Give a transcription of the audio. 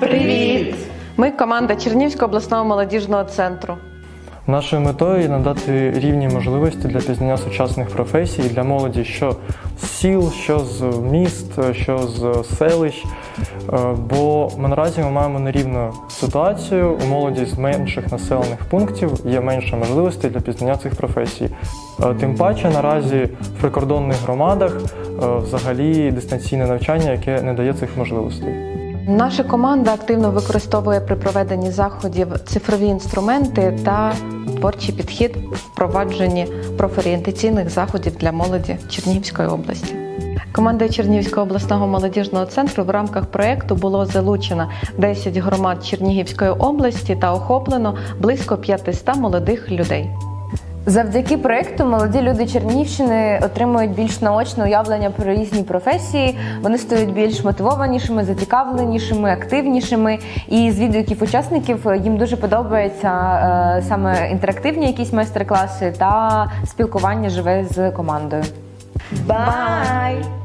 Привіт! Ми команда Чернівського обласного молодіжного центру. Нашою метою є надати рівні можливості для пізнання сучасних професій для молоді, що з сіл, що з міст, що з селищ. Е, Бо ми наразі ми маємо нерівну ситуацію. У молоді з менших населених пунктів є менше можливостей для пізнання цих професій. Е, Тим паче наразі в прикордонних громадах е, взагалі дистанційне навчання, яке не дає цих можливостей. Наша команда активно використовує при проведенні заходів цифрові інструменти та творчий підхід впровадженні профорієнтаційних заходів для молоді Чернігівської області. Командою Чернігівського обласного молодіжного центру в рамках проєкту було залучено 10 громад Чернігівської області та охоплено близько 500 молодих людей. Завдяки проекту молоді люди Чернігівщини отримують більш наочне уявлення про різні професії. Вони стають більш мотивованішими, зацікавленішими, активнішими. І з відгуків учасників їм дуже подобаються е, саме інтерактивні якісь майстер-класи та спілкування живе з командою. Бай!